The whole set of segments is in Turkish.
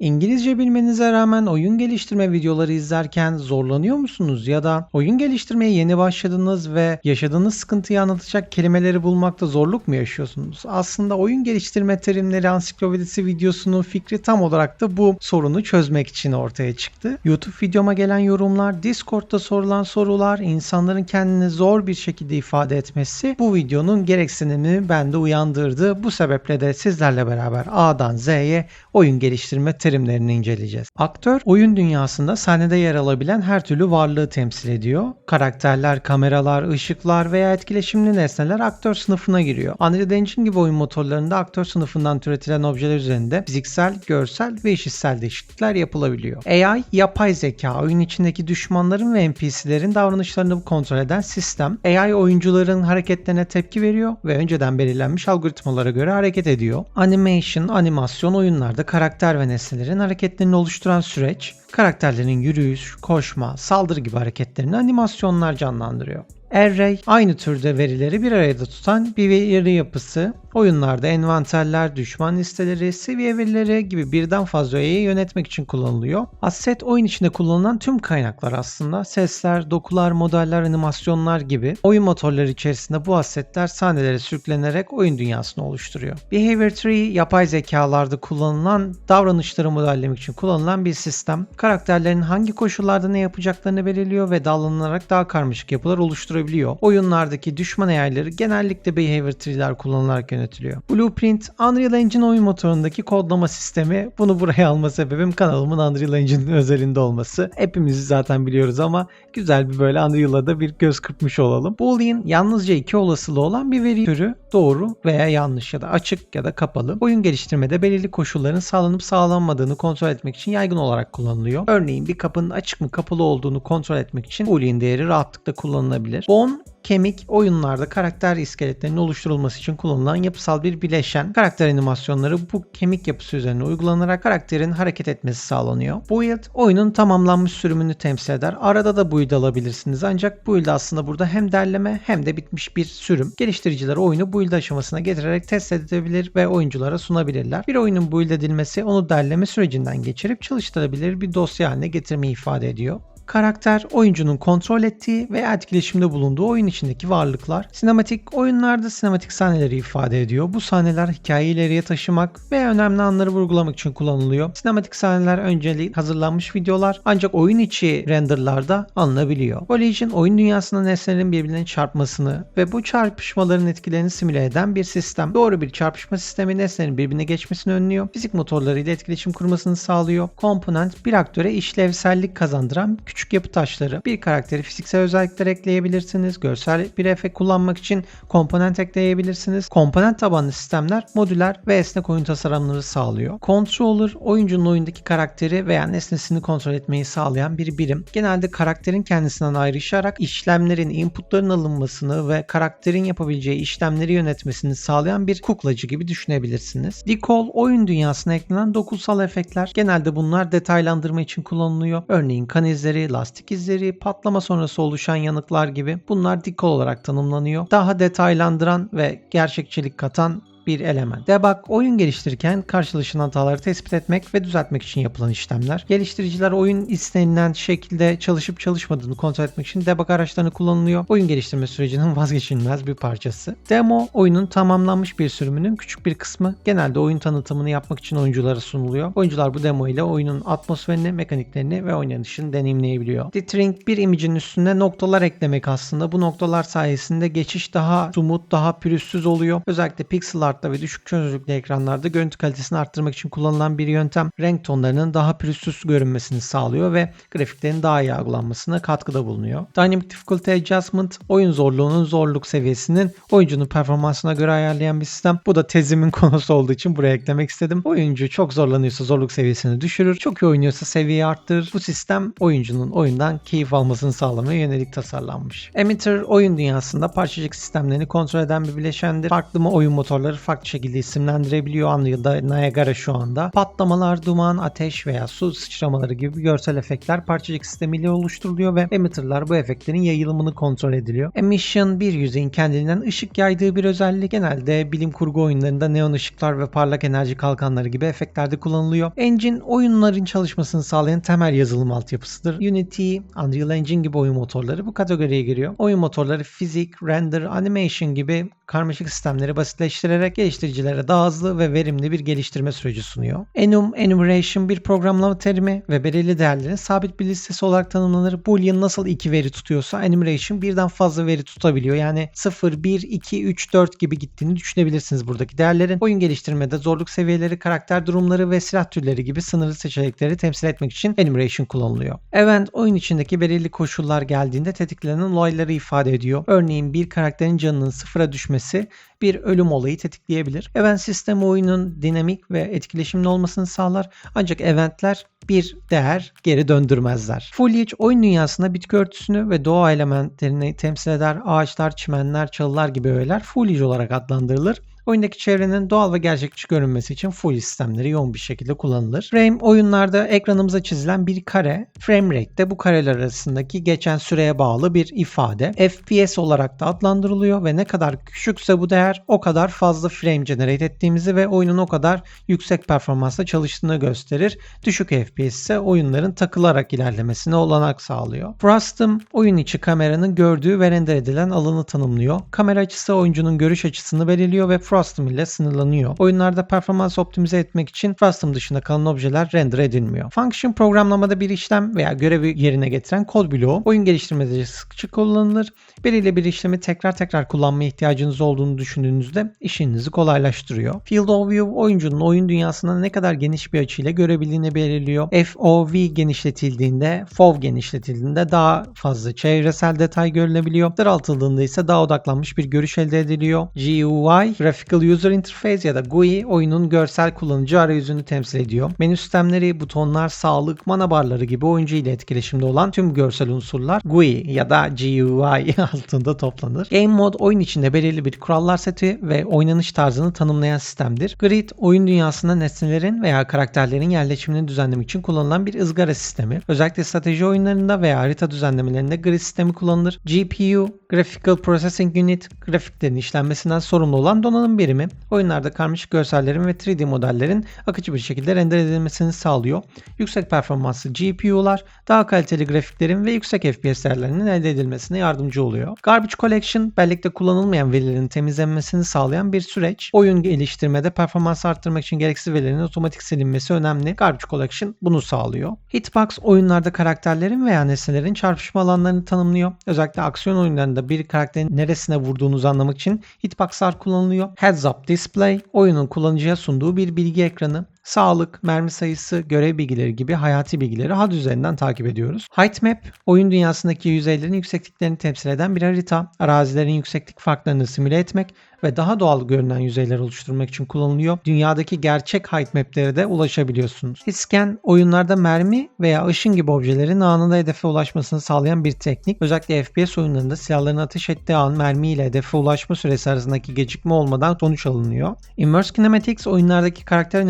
İngilizce bilmenize rağmen oyun geliştirme videoları izlerken zorlanıyor musunuz? Ya da oyun geliştirmeye yeni başladınız ve yaşadığınız sıkıntıyı anlatacak kelimeleri bulmakta zorluk mu yaşıyorsunuz? Aslında oyun geliştirme terimleri ansiklopedisi videosunun fikri tam olarak da bu sorunu çözmek için ortaya çıktı. YouTube videoma gelen yorumlar, Discord'da sorulan sorular, insanların kendini zor bir şekilde ifade etmesi bu videonun gereksinimini bende uyandırdı. Bu sebeple de sizlerle beraber A'dan Z'ye oyun geliştirme terimlerini inceleyeceğiz. Aktör oyun dünyasında sahnede yer alabilen her türlü varlığı temsil ediyor. Karakterler, kameralar, ışıklar veya etkileşimli nesneler aktör sınıfına giriyor. Unreal Engine gibi oyun motorlarında aktör sınıfından türetilen objeler üzerinde fiziksel, görsel ve işitsel değişiklikler yapılabiliyor. AI, yapay zeka, oyun içindeki düşmanların ve NPC'lerin davranışlarını kontrol eden sistem. AI oyuncuların hareketlerine tepki veriyor ve önceden belirlenmiş algoritmalara göre hareket ediyor. Animation, animasyon oyunlarda karakter ve nesnelerin hareketlerini oluşturan süreç, karakterlerin yürüyüş, koşma, saldırı gibi hareketlerini animasyonlar canlandırıyor. Array aynı türde verileri bir arada tutan bir veri yapısı. Oyunlarda envanterler, düşman listeleri, seviye verileri gibi birden fazla öğeyi yönetmek için kullanılıyor. Asset oyun içinde kullanılan tüm kaynaklar aslında. Sesler, dokular, modeller, animasyonlar gibi oyun motorları içerisinde bu assetler sahnelere sürüklenerek oyun dünyasını oluşturuyor. Behavior Tree yapay zekalarda kullanılan davranışları modellemek için kullanılan bir sistem. Karakterlerin hangi koşullarda ne yapacaklarını belirliyor ve dallanarak daha karmaşık yapılar oluşturabiliyor. Oyunlardaki düşman ayarları genellikle Behavior Tree'ler kullanılarak yönetiliyor. Blueprint, Unreal Engine oyun motorundaki kodlama sistemi. Bunu buraya alma sebebim kanalımın Unreal Engine özelinde olması. Hepimiz zaten biliyoruz ama güzel bir böyle Unreal'a da bir göz kırpmış olalım. Boolean yalnızca iki olasılığı olan bir veri türü doğru veya yanlış ya da açık ya da kapalı. Oyun geliştirmede belirli koşulların sağlanıp sağlanmadığını kontrol etmek için yaygın olarak kullanılıyor. Örneğin bir kapının açık mı kapalı olduğunu kontrol etmek için Boolean değeri rahatlıkla kullanılabilir. Bone kemik oyunlarda karakter iskeletlerinin oluşturulması için kullanılan yapısal bir bileşen. Karakter animasyonları bu kemik yapısı üzerine uygulanarak karakterin hareket etmesi sağlanıyor. Build oyunun tamamlanmış sürümünü temsil eder. Arada da build alabilirsiniz ancak build aslında burada hem derleme hem de bitmiş bir sürüm. Geliştiriciler oyunu build aşamasına getirerek test edebilir ve oyunculara sunabilirler. Bir oyunun build edilmesi onu derleme sürecinden geçirip çalıştırabilir bir dosya haline getirmeyi ifade ediyor. Karakter oyuncunun kontrol ettiği veya etkileşimde bulunduğu oyun içindeki varlıklar. Sinematik oyunlarda sinematik sahneleri ifade ediyor. Bu sahneler hikayeyi ileriye taşımak ve önemli anları vurgulamak için kullanılıyor. Sinematik sahneler önceli hazırlanmış videolar ancak oyun içi renderlarda alınabiliyor. Collision oyun dünyasında nesnelerin birbirine çarpmasını ve bu çarpışmaların etkilerini simüle eden bir sistem. Doğru bir çarpışma sistemi nesnelerin birbirine geçmesini önlüyor. Fizik motorlarıyla etkileşim kurmasını sağlıyor. Komponent bir aktöre işlevsellik kazandıran küçük küçük yapı taşları. Bir karakteri fiziksel özellikler ekleyebilirsiniz. Görsel bir efekt kullanmak için komponent ekleyebilirsiniz. Komponent tabanlı sistemler modüler ve esnek oyun tasarımları sağlıyor. Controller oyuncunun oyundaki karakteri veya nesnesini kontrol etmeyi sağlayan bir birim. Genelde karakterin kendisinden ayrışarak işlemlerin, inputların alınmasını ve karakterin yapabileceği işlemleri yönetmesini sağlayan bir kuklacı gibi düşünebilirsiniz. Decol oyun dünyasına eklenen dokusal efektler. Genelde bunlar detaylandırma için kullanılıyor. Örneğin kan izleri, lastik izleri, patlama sonrası oluşan yanıklar gibi bunlar dikol olarak tanımlanıyor. Daha detaylandıran ve gerçekçilik katan bir element. Debug oyun geliştirirken karşılaşılan hataları tespit etmek ve düzeltmek için yapılan işlemler. Geliştiriciler oyun istenilen şekilde çalışıp çalışmadığını kontrol etmek için debug araçlarını kullanılıyor. Oyun geliştirme sürecinin vazgeçilmez bir parçası. Demo oyunun tamamlanmış bir sürümünün küçük bir kısmı. Genelde oyun tanıtımını yapmak için oyunculara sunuluyor. Oyuncular bu demo ile oyunun atmosferini, mekaniklerini ve oynanışını deneyimleyebiliyor. Dithering bir imajın üstüne noktalar eklemek aslında. Bu noktalar sayesinde geçiş daha sumut, daha pürüzsüz oluyor. Özellikle pixel art kartla ve düşük çözünürlüklü ekranlarda görüntü kalitesini arttırmak için kullanılan bir yöntem renk tonlarının daha pürüzsüz görünmesini sağlıyor ve grafiklerin daha iyi algılanmasına katkıda bulunuyor. Dynamic Difficulty Adjustment oyun zorluğunun zorluk seviyesinin oyuncunun performansına göre ayarlayan bir sistem. Bu da tezimin konusu olduğu için buraya eklemek istedim. Oyuncu çok zorlanıyorsa zorluk seviyesini düşürür. Çok iyi oynuyorsa seviyeyi arttırır. Bu sistem oyuncunun oyundan keyif almasını sağlamaya yönelik tasarlanmış. Emitter oyun dünyasında parçacık sistemlerini kontrol eden bir bileşendir. Farklı mı oyun motorları farklı şekilde isimlendirebiliyor Unreal'da Niagara şu anda. Patlamalar, duman, ateş veya su sıçramaları gibi görsel efektler parçacık sistemiyle oluşturuluyor ve emitterlar bu efektlerin yayılımını kontrol ediliyor. Emission bir yüzeyin kendiliğinden ışık yaydığı bir özellik. Genelde bilim kurgu oyunlarında neon ışıklar ve parlak enerji kalkanları gibi efektlerde kullanılıyor. Engine oyunların çalışmasını sağlayan temel yazılım altyapısıdır. Unity, Unreal Engine gibi oyun motorları bu kategoriye giriyor. Oyun motorları fizik, render, animation gibi karmaşık sistemleri basitleştirerek geliştiricilere daha hızlı ve verimli bir geliştirme süreci sunuyor. Enum, enumeration bir programlama terimi ve belirli değerlerin sabit bir listesi olarak tanımlanır. Boolean nasıl iki veri tutuyorsa enumeration birden fazla veri tutabiliyor. Yani 0, 1, 2, 3, 4 gibi gittiğini düşünebilirsiniz buradaki değerlerin. Oyun geliştirmede zorluk seviyeleri, karakter durumları ve silah türleri gibi sınırlı seçenekleri temsil etmek için enumeration kullanılıyor. Event oyun içindeki belirli koşullar geldiğinde tetiklenen olayları ifade ediyor. Örneğin bir karakterin canının sıfıra düşmesi bir ölüm olayı tetikleyebilir. Event sistemi oyunun dinamik ve etkileşimli olmasını sağlar. Ancak eventler bir değer geri döndürmezler. Foliage oyun dünyasında bitki örtüsünü ve doğa elementlerini temsil eder. Ağaçlar, çimenler, çalılar gibi öğeler foliage olarak adlandırılır. Oyundaki çevrenin doğal ve gerçekçi görünmesi için full sistemleri yoğun bir şekilde kullanılır. Frame oyunlarda ekranımıza çizilen bir kare. Frame rate de bu kareler arasındaki geçen süreye bağlı bir ifade. FPS olarak da adlandırılıyor ve ne kadar küçükse bu değer o kadar fazla frame generate ettiğimizi ve oyunun o kadar yüksek performansla çalıştığını gösterir. Düşük FPS ise oyunların takılarak ilerlemesine olanak sağlıyor. Frostum oyun içi kameranın gördüğü ve render edilen alanı tanımlıyor. Kamera açısı oyuncunun görüş açısını belirliyor ve Frostum ile sınırlanıyor. Oyunlarda performans optimize etmek için Frostum dışında kalan objeler render edilmiyor. Function programlamada bir işlem veya görevi yerine getiren kod bloğu oyun geliştirmede sıkça kullanılır. Belirli bir işlemi tekrar tekrar kullanmaya ihtiyacınız olduğunu düşündüğünüzde işinizi kolaylaştırıyor. Field of View oyuncunun oyun dünyasında ne kadar geniş bir açıyla görebildiğini belirliyor. FOV genişletildiğinde, FOV genişletildiğinde daha fazla çevresel detay görülebiliyor. Daraltıldığında ise daha odaklanmış bir görüş elde ediliyor. GUI, Graphical User Interface ya da GUI oyunun görsel kullanıcı arayüzünü temsil ediyor. Menü sistemleri, butonlar, sağlık, mana barları gibi oyuncu ile etkileşimde olan tüm görsel unsurlar GUI ya da GUI altında toplanır. Game Mode oyun içinde belirli bir kurallar seti ve oynanış tarzını tanımlayan sistemdir. Grid oyun dünyasında nesnelerin veya karakterlerin yerleşimini düzenlemek için kullanılan bir ızgara sistemi. Özellikle strateji oyunlarında veya harita düzenlemelerinde grid sistemi kullanılır. GPU, Graphical Processing Unit, grafiklerin işlenmesinden sorumlu olan donanım birimi. Oyunlarda karmaşık görsellerin ve 3D modellerin akıcı bir şekilde render edilmesini sağlıyor. Yüksek performanslı GPU'lar daha kaliteli grafiklerin ve yüksek FPS değerlerinin elde edilmesine yardımcı oluyor. Garbage Collection bellekte kullanılmayan verilerin temizlenmesini sağlayan bir süreç. Oyun geliştirmede performans arttırmak için gereksiz verilerin otomatik silinmesi önemli. Garbage Collection bunu sağlıyor. Hitbox oyunlarda karakterlerin veya nesnelerin çarpışma alanlarını tanımlıyor. Özellikle aksiyon oyunlarında bir karakterin neresine vurduğunuzu anlamak için hitboxlar kullanılıyor. Heads Up Display oyunun kullanıcıya sunduğu bir bilgi ekranı sağlık, mermi sayısı, görev bilgileri gibi hayati bilgileri HUD üzerinden takip ediyoruz. Height Map, oyun dünyasındaki yüzeylerin yüksekliklerini temsil eden bir harita. Arazilerin yükseklik farklarını simüle etmek ve daha doğal görünen yüzeyler oluşturmak için kullanılıyor. Dünyadaki gerçek height map'lere de ulaşabiliyorsunuz. Hitscan oyunlarda mermi veya ışın gibi objelerin anında hedefe ulaşmasını sağlayan bir teknik. Özellikle FPS oyunlarında silahların ateş ettiği an mermi ile hedefe ulaşma süresi arasındaki gecikme olmadan sonuç alınıyor. Immerse Kinematics oyunlardaki karakter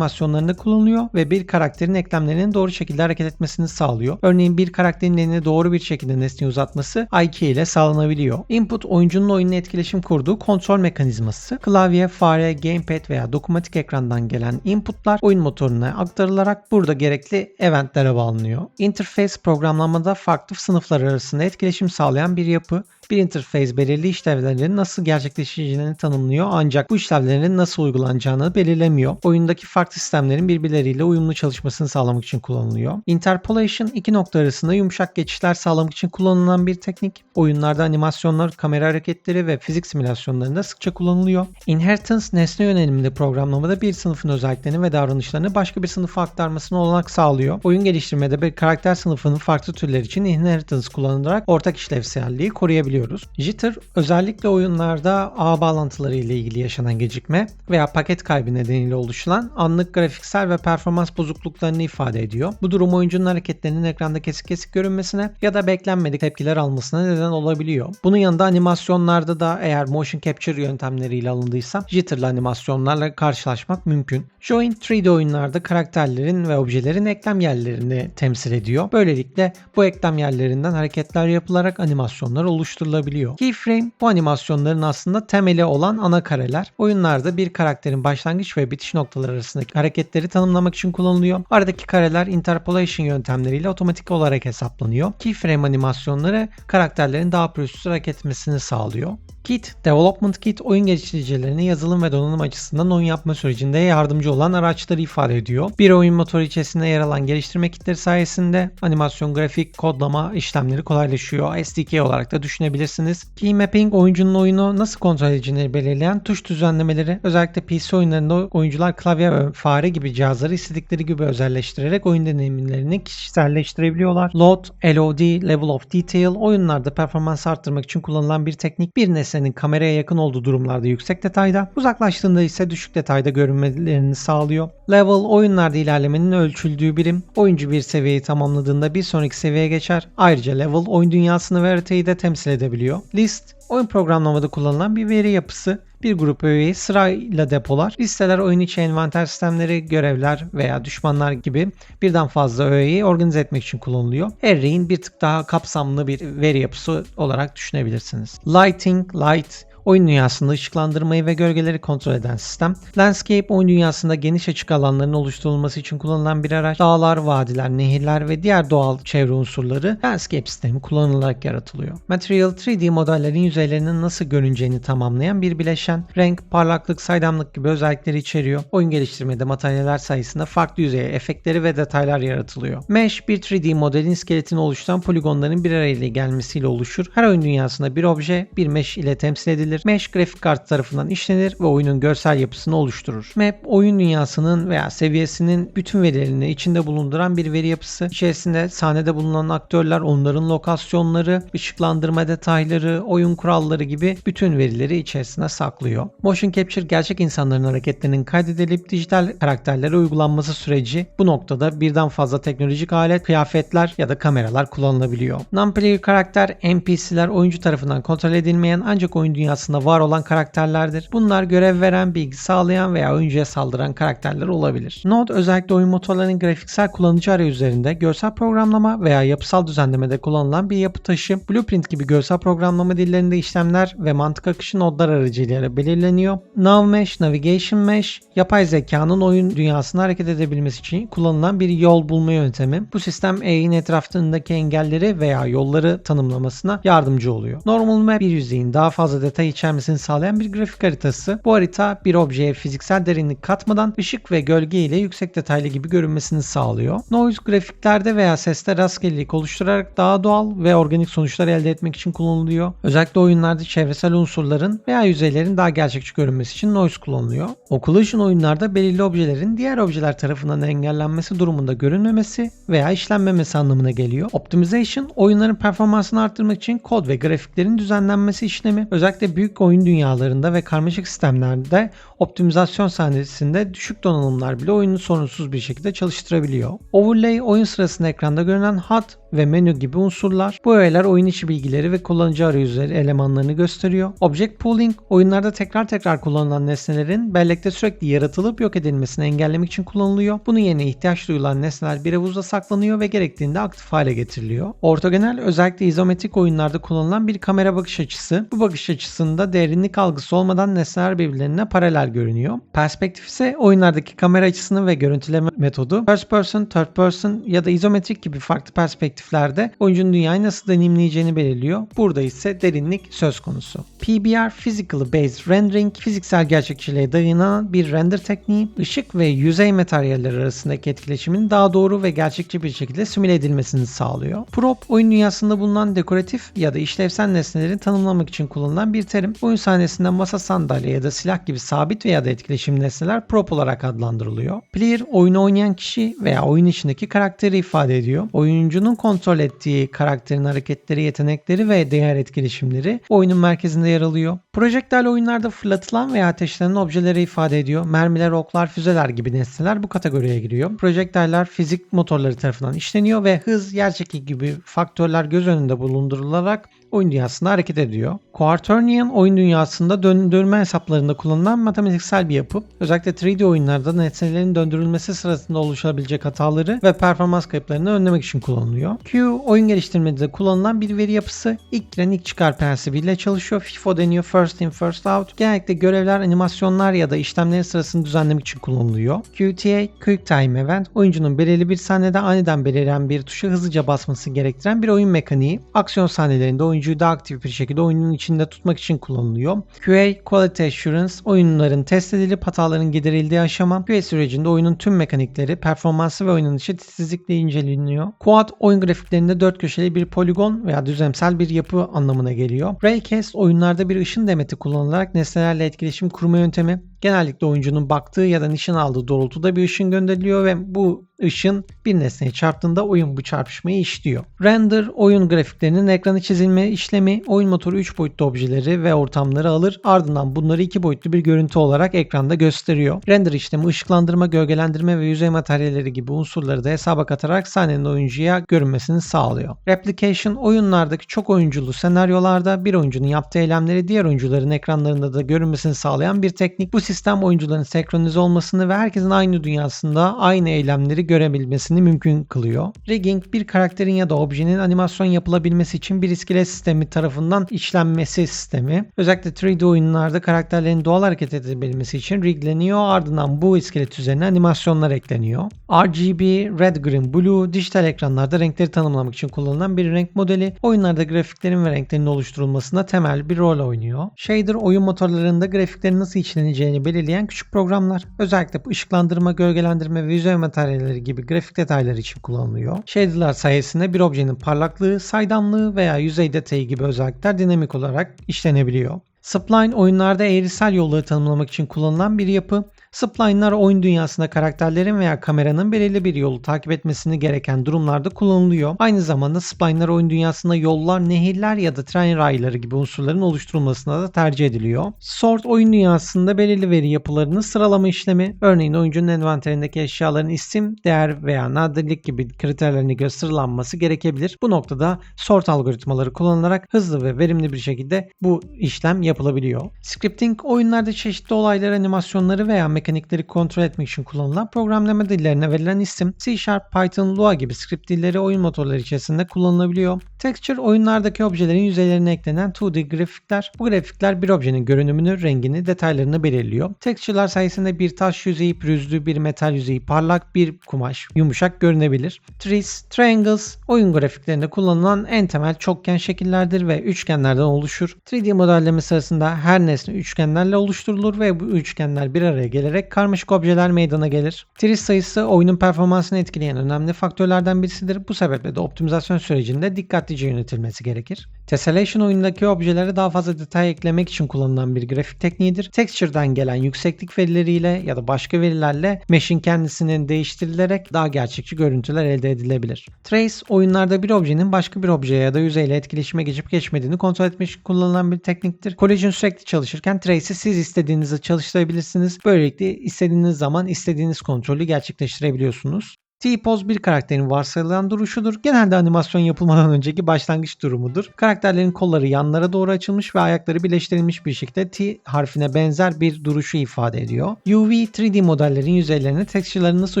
animasyonlarında kullanılıyor ve bir karakterin eklemlerinin doğru şekilde hareket etmesini sağlıyor. Örneğin bir karakterin elini doğru bir şekilde nesneye uzatması IK ile sağlanabiliyor. Input oyuncunun oyunla etkileşim kurduğu kontrol mekanizması. Klavye, fare, gamepad veya dokunmatik ekrandan gelen inputlar oyun motoruna aktarılarak burada gerekli eventlere bağlanıyor. Interface programlamada farklı sınıflar arasında etkileşim sağlayan bir yapı bir interface belirli işlevlerin nasıl gerçekleşeceğini tanımlıyor ancak bu işlevlerin nasıl uygulanacağını belirlemiyor. Oyundaki farklı sistemlerin birbirleriyle uyumlu çalışmasını sağlamak için kullanılıyor. Interpolation iki nokta arasında yumuşak geçişler sağlamak için kullanılan bir teknik. Oyunlarda animasyonlar, kamera hareketleri ve fizik simülasyonlarında sıkça kullanılıyor. Inheritance nesne yönelimli programlamada bir sınıfın özelliklerini ve davranışlarını başka bir sınıfa aktarmasına olanak sağlıyor. Oyun geliştirmede bir karakter sınıfının farklı türler için inheritance kullanılarak ortak işlevselliği koruyabiliyor görebiliyoruz. Jitter özellikle oyunlarda ağ bağlantıları ile ilgili yaşanan gecikme veya paket kaybı nedeniyle oluşulan anlık grafik grafiksel ve performans bozukluklarını ifade ediyor. Bu durum oyuncunun hareketlerinin ekranda kesik kesik görünmesine ya da beklenmedik tepkiler almasına neden olabiliyor. Bunun yanında animasyonlarda da eğer motion capture yöntemleriyle alındıysa jitterlı animasyonlarla karşılaşmak mümkün. Join 3D oyunlarda karakterlerin ve objelerin eklem yerlerini temsil ediyor. Böylelikle bu eklem yerlerinden hareketler yapılarak animasyonlar oluşturulabiliyor. Keyframe bu animasyonların aslında temeli olan ana kareler. Oyunlarda bir karakterin başlangıç ve bitiş noktaları arasındaki hareketleri tanımlamak için kullanılıyor. Aradaki kareler interpolation yöntemleriyle otomatik olarak hesaplanıyor. Keyframe animasyonları karakterlerin daha pürüzsüz hareket etmesini sağlıyor. Kit, Development Kit oyun geliştiricilerine yazılım ve donanım açısından oyun yapma sürecinde yardımcı olan araçları ifade ediyor. Bir oyun motoru içerisinde yer alan geliştirme kitleri sayesinde animasyon, grafik, kodlama işlemleri kolaylaşıyor. SDK olarak da düşünebilirsiniz. Key Mapping oyuncunun oyunu nasıl kontrol edeceğini belirleyen tuş düzenlemeleri özellikle PC oyunlarında oyuncular klavye ve fare gibi cihazları istedikleri gibi özelleştirerek oyun deneyimlerini kişiselleştirebiliyorlar. Load, LOD, Level of Detail oyunlarda performans arttırmak için kullanılan bir teknik. Bir nesnenin kameraya yakın olduğu durumlarda yüksek detayda, uzaklaştığında ise düşük detayda görünmelerini sağlıyor. Level oyunlarda ilerlemenin ölçüldüğü birim. Oyuncu bir seviyeyi tamamladığında bir sonraki seviyeye geçer. Ayrıca level oyun dünyasını ve haritayı da temsil edebiliyor. List oyun programlamada kullanılan bir veri yapısı bir grup öğeyi sırayla depolar. Listeler oyun içi envanter sistemleri, görevler veya düşmanlar gibi birden fazla öğeyi organize etmek için kullanılıyor. Array'in bir tık daha kapsamlı bir veri yapısı olarak düşünebilirsiniz. Lighting, Light, oyun dünyasında ışıklandırmayı ve gölgeleri kontrol eden sistem. Landscape oyun dünyasında geniş açık alanların oluşturulması için kullanılan bir araç. Dağlar, vadiler, nehirler ve diğer doğal çevre unsurları Landscape sistemi kullanılarak yaratılıyor. Material 3D modellerin yüzeylerinin nasıl görüneceğini tamamlayan bir bileşen. Renk, parlaklık, saydamlık gibi özellikleri içeriyor. Oyun geliştirmede materyaller sayesinde farklı yüzeye efektleri ve detaylar yaratılıyor. Mesh bir 3D modelin iskeletini oluşturan poligonların bir araya gelmesiyle oluşur. Her oyun dünyasında bir obje bir mesh ile temsil edilir edilir. Mesh grafik kartı tarafından işlenir ve oyunun görsel yapısını oluşturur. Map oyun dünyasının veya seviyesinin bütün verilerini içinde bulunduran bir veri yapısı. İçerisinde sahnede bulunan aktörler, onların lokasyonları, ışıklandırma detayları, oyun kuralları gibi bütün verileri içerisine saklıyor. Motion Capture gerçek insanların hareketlerinin kaydedilip dijital karakterlere uygulanması süreci bu noktada birden fazla teknolojik alet, kıyafetler ya da kameralar kullanılabiliyor. Non-player karakter, NPC'ler oyuncu tarafından kontrol edilmeyen ancak oyun dünyası dünyasında var olan karakterlerdir. Bunlar görev veren, bilgi sağlayan veya oyuncuya saldıran karakterler olabilir. Node özellikle oyun motorlarının grafiksel kullanıcı arayüzlerinde görsel programlama veya yapısal düzenlemede kullanılan bir yapı taşı, Blueprint gibi görsel programlama dillerinde işlemler ve mantık akışı nodlar aracılığıyla belirleniyor. Nav Mesh, Navigation Mesh, yapay zekanın oyun dünyasında hareket edebilmesi için kullanılan bir yol bulma yöntemi. Bu sistem E'nin etrafındaki engelleri veya yolları tanımlamasına yardımcı oluyor. Normal Map bir yüzeyin daha fazla detay içermesini sağlayan bir grafik haritası. Bu harita bir objeye fiziksel derinlik katmadan ışık ve gölge ile yüksek detaylı gibi görünmesini sağlıyor. Noise grafiklerde veya seste rastgelelik oluşturarak daha doğal ve organik sonuçlar elde etmek için kullanılıyor. Özellikle oyunlarda çevresel unsurların veya yüzeylerin daha gerçekçi görünmesi için noise kullanılıyor. Occlusion oyunlarda belirli objelerin diğer objeler tarafından engellenmesi durumunda görünmemesi veya işlenmemesi anlamına geliyor. Optimization oyunların performansını arttırmak için kod ve grafiklerin düzenlenmesi işlemi. Özellikle büyük büyük oyun dünyalarında ve karmaşık sistemlerde optimizasyon sahnesinde düşük donanımlar bile oyunu sorunsuz bir şekilde çalıştırabiliyor. Overlay oyun sırasında ekranda görünen HUD ve menü gibi unsurlar. Bu öğeler oyun içi bilgileri ve kullanıcı arayüzleri elemanlarını gösteriyor. Object Pooling oyunlarda tekrar tekrar kullanılan nesnelerin bellekte sürekli yaratılıp yok edilmesini engellemek için kullanılıyor. Bunun yerine ihtiyaç duyulan nesneler bir havuzda saklanıyor ve gerektiğinde aktif hale getiriliyor. Ortogonal özellikle izometrik oyunlarda kullanılan bir kamera bakış açısı. Bu bakış açısında derinlik algısı olmadan nesneler birbirlerine paralel görünüyor. Perspektif ise oyunlardaki kamera açısını ve görüntüleme metodu first person, third person ya da izometrik gibi farklı perspektiflerde oyuncunun dünyayı nasıl deneyimleyeceğini belirliyor. Burada ise derinlik söz konusu. PBR Physical Based Rendering fiziksel gerçekçiliğe dayanan bir render tekniği, ışık ve yüzey materyaller arasındaki etkileşimin daha doğru ve gerçekçi bir şekilde simüle edilmesini sağlıyor. Prop oyun dünyasında bulunan dekoratif ya da işlevsel nesneleri tanımlamak için kullanılan bir terim. Oyun sahnesinde masa sandalye ya da silah gibi sabit veya da etkileşim nesneler prop olarak adlandırılıyor. Player oyunu oynayan kişi veya oyun içindeki karakteri ifade ediyor. Oyuncunun kontrol kontrol ettiği karakterin hareketleri, yetenekleri ve diğer etkileşimleri oyunun merkezinde yer alıyor. Projektörlü oyunlarda fırlatılan veya ateşlenen objeleri ifade ediyor. Mermiler, oklar, füzeler gibi nesneler bu kategoriye giriyor. Projektörler fizik motorları tarafından işleniyor ve hız, yerçekimi gibi faktörler göz önünde bulundurularak oyun dünyasında hareket ediyor. Quaternion oyun dünyasında döndürme hesaplarında kullanılan matematiksel bir yapı. Özellikle 3D oyunlarda nesnelerin döndürülmesi sırasında oluşabilecek hataları ve performans kayıplarını önlemek için kullanılıyor. Q oyun geliştirmede kullanılan bir veri yapısı ilk giren ilk çıkar prensibiyle çalışıyor. FIFO deniyor first in first out. Genellikle görevler, animasyonlar ya da işlemlerin sırasını düzenlemek için kullanılıyor. QTA Quick Time Event oyuncunun belirli bir sahnede aniden beliren bir tuşa hızlıca basması gerektiren bir oyun mekaniği. Aksiyon sahnelerinde oyuncuyu daha aktif bir şekilde oyunun içinde tutmak için kullanılıyor. QA Quality Assurance oyunların test edilip hataların giderildiği aşama. QA sürecinde oyunun tüm mekanikleri, performansı ve oynanışı titizlikle inceleniyor. Quad oyun grafiklerinde dört köşeli bir poligon veya düzlemsel bir yapı anlamına geliyor. Raycast oyunlarda bir ışın demeti kullanılarak nesnelerle etkileşim kurma yöntemi. Genellikle oyuncunun baktığı ya da nişan aldığı doğrultuda bir ışın gönderiliyor ve bu ışın bir nesneye çarptığında oyun bu çarpışmayı işliyor. Render oyun grafiklerinin ekranı çizilme işlemi oyun motoru 3 boyutlu objeleri ve ortamları alır ardından bunları 2 boyutlu bir görüntü olarak ekranda gösteriyor. Render işlemi ışıklandırma, gölgelendirme ve yüzey materyalleri gibi unsurları da hesaba katarak sahnenin oyuncuya görünmesini sağlıyor. Replication oyunlardaki çok oyunculu senaryolarda bir oyuncunun yaptığı eylemleri diğer oyuncuların ekranlarında da görünmesini sağlayan bir teknik. Bu sistem oyuncuların senkronize olmasını ve herkesin aynı dünyasında aynı eylemleri görebilmesini mümkün kılıyor. Rigging bir karakterin ya da objenin animasyon yapılabilmesi için bir iskelet sistemi tarafından işlenmesi sistemi. Özellikle 3D oyunlarda karakterlerin doğal hareket edebilmesi için rigleniyor ardından bu iskelet üzerine animasyonlar ekleniyor. RGB, Red, Green, Blue dijital ekranlarda renkleri tanımlamak için kullanılan bir renk modeli oyunlarda grafiklerin ve renklerin oluşturulmasında temel bir rol oynuyor. Shader oyun motorlarında grafiklerin nasıl işleneceğini belirleyen küçük programlar. Özellikle ışıklandırma, gölgelendirme ve yüzey materyalleri gibi grafik detaylar için kullanılıyor. Shader'lar sayesinde bir objenin parlaklığı, saydamlığı veya yüzey detayı gibi özellikler dinamik olarak işlenebiliyor. Spline oyunlarda eğrisel yolları tanımlamak için kullanılan bir yapı. Spline'lar oyun dünyasında karakterlerin veya kameranın belirli bir yolu takip etmesini gereken durumlarda kullanılıyor. Aynı zamanda spline'lar oyun dünyasında yollar, nehirler ya da tren rayları gibi unsurların oluşturulmasına da tercih ediliyor. Sort oyun dünyasında belirli veri yapılarını sıralama işlemi, örneğin oyuncunun envanterindeki eşyaların isim, değer veya nadirlik gibi kriterlerini gösterilenmesi gerekebilir. Bu noktada sort algoritmaları kullanılarak hızlı ve verimli bir şekilde bu işlem yapılabiliyor. Scripting oyunlarda çeşitli olaylar, animasyonları veya mekanikleri kontrol etmek için kullanılan programlama dillerine verilen isim C Sharp, Python, Lua gibi script dilleri oyun motorları içerisinde kullanılabiliyor. Texture oyunlardaki objelerin yüzeylerine eklenen 2D grafikler. Bu grafikler bir objenin görünümünü, rengini, detaylarını belirliyor. Texture'lar sayesinde bir taş yüzeyi pürüzlü, bir metal yüzeyi parlak, bir kumaş yumuşak görünebilir. Trees, triangles oyun grafiklerinde kullanılan en temel çokgen şekillerdir ve üçgenlerden oluşur. 3D modelleme sırasında her nesne üçgenlerle oluşturulur ve bu üçgenler bir araya gelerek karmaşık objeler meydana gelir. Tris sayısı oyunun performansını etkileyen önemli faktörlerden birisidir. Bu sebeple de optimizasyon sürecinde dikkatlice yönetilmesi gerekir. Tessellation oyundaki objelere daha fazla detay eklemek için kullanılan bir grafik tekniğidir. Texture'dan gelen yükseklik verileriyle ya da başka verilerle mesh'in kendisinin değiştirilerek daha gerçekçi görüntüler elde edilebilir. Trace oyunlarda bir objenin başka bir objeye ya da yüzeyle etkileşime geçip geçmediğini kontrol etmek için kullanılan bir tekniktir. Collision sürekli çalışırken Trace'i siz istediğinizde çalıştırabilirsiniz. Böylelikle istediğiniz zaman istediğiniz kontrolü gerçekleştirebiliyorsunuz. T-pose bir karakterin varsayılan duruşudur. Genelde animasyon yapılmadan önceki başlangıç durumudur. Karakterlerin kolları yanlara doğru açılmış ve ayakları birleştirilmiş bir şekilde T harfine benzer bir duruşu ifade ediyor. UV 3D modellerin yüzeylerine texture'ların nasıl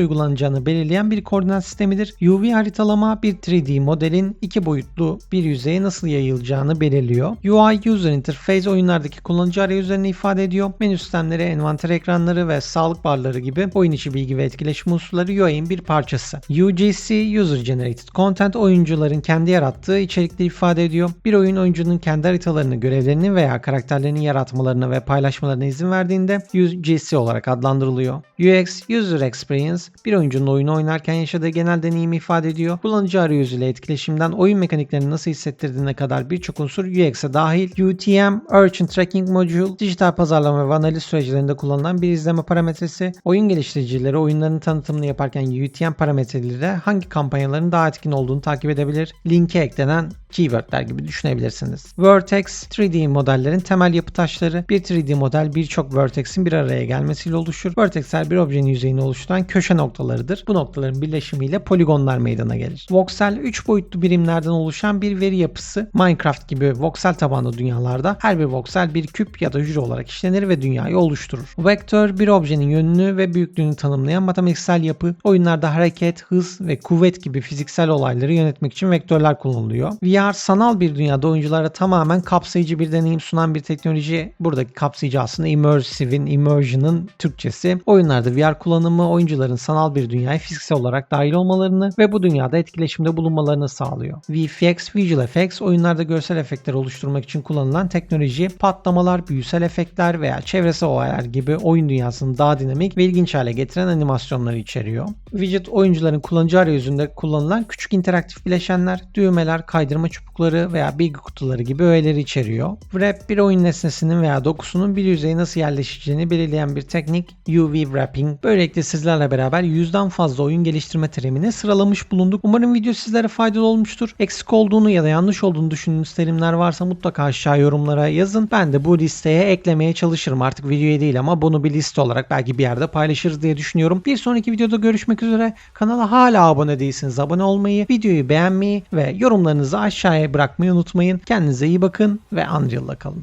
uygulanacağını belirleyen bir koordinat sistemidir. UV haritalama bir 3D modelin iki boyutlu bir yüzeye nasıl yayılacağını belirliyor. UI User Interface oyunlardaki kullanıcı arayüzlerini ifade ediyor. Menü sistemleri, envanter ekranları ve sağlık barları gibi oyun içi bilgi ve etkileşim unsurları UI'nin bir parçası parçası. UGC User Generated Content oyuncuların kendi yarattığı içerikleri ifade ediyor. Bir oyun oyuncunun kendi haritalarını, görevlerini veya karakterlerini yaratmalarına ve paylaşmalarına izin verdiğinde UGC olarak adlandırılıyor. UX User Experience bir oyuncunun oyunu oynarken yaşadığı genel deneyimi ifade ediyor. Kullanıcı arayüzüyle etkileşimden oyun mekaniklerini nasıl hissettirdiğine kadar birçok unsur UX'e dahil. UTM Urchin Tracking Module dijital pazarlama ve analiz süreçlerinde kullanılan bir izleme parametresi. Oyun geliştiricileri oyunların tanıtımını yaparken UTM parametreleriyle hangi kampanyaların daha etkin olduğunu takip edebilir. Linke eklenen keywordler gibi düşünebilirsiniz. Vertex 3D modellerin temel yapı taşları. Bir 3D model birçok vertex'in bir araya gelmesiyle oluşur. Vertexler bir objenin yüzeyini oluşturan köşe noktalarıdır. Bu noktaların birleşimiyle poligonlar meydana gelir. Voxel 3 boyutlu birimlerden oluşan bir veri yapısı. Minecraft gibi voxel tabanlı dünyalarda her bir voxel bir küp ya da hücre olarak işlenir ve dünyayı oluşturur. Vektör bir objenin yönünü ve büyüklüğünü tanımlayan matematiksel yapı. Oyunlarda hareket, hız ve kuvvet gibi fiziksel olayları yönetmek için vektörler kullanılıyor. VR sanal bir dünyada oyunculara tamamen kapsayıcı bir deneyim sunan bir teknoloji. Buradaki kapsayıcı aslında immersive'in, immersion'ın Türkçesi. Oyunlarda VR kullanımı oyuncuların sanal bir dünyaya fiziksel olarak dahil olmalarını ve bu dünyada etkileşimde bulunmalarını sağlıyor. VFX, Visual Effects oyunlarda görsel efektler oluşturmak için kullanılan teknoloji, patlamalar, büyüsel efektler veya çevresel olaylar gibi oyun dünyasını daha dinamik ve ilginç hale getiren animasyonları içeriyor. Widget oyuncuların kullanıcı arayüzünde kullanılan küçük interaktif bileşenler, düğmeler, kaydırma çubukları veya bilgi kutuları gibi öğeleri içeriyor. Wrap bir oyun nesnesinin veya dokusunun bir yüzeye nasıl yerleşeceğini belirleyen bir teknik UV Wrapping. Böylelikle sizlerle beraber yüzden fazla oyun geliştirme terimini sıralamış bulunduk. Umarım video sizlere faydalı olmuştur. Eksik olduğunu ya da yanlış olduğunu düşündüğünüz terimler varsa mutlaka aşağı yorumlara yazın. Ben de bu listeye eklemeye çalışırım. Artık videoya değil ama bunu bir liste olarak belki bir yerde paylaşırız diye düşünüyorum. Bir sonraki videoda görüşmek üzere. Kanala hala abone değilseniz abone olmayı, videoyu beğenmeyi ve yorumlarınızı aşağıya bırakmayı unutmayın. Kendinize iyi bakın ve Unreal'la kalın.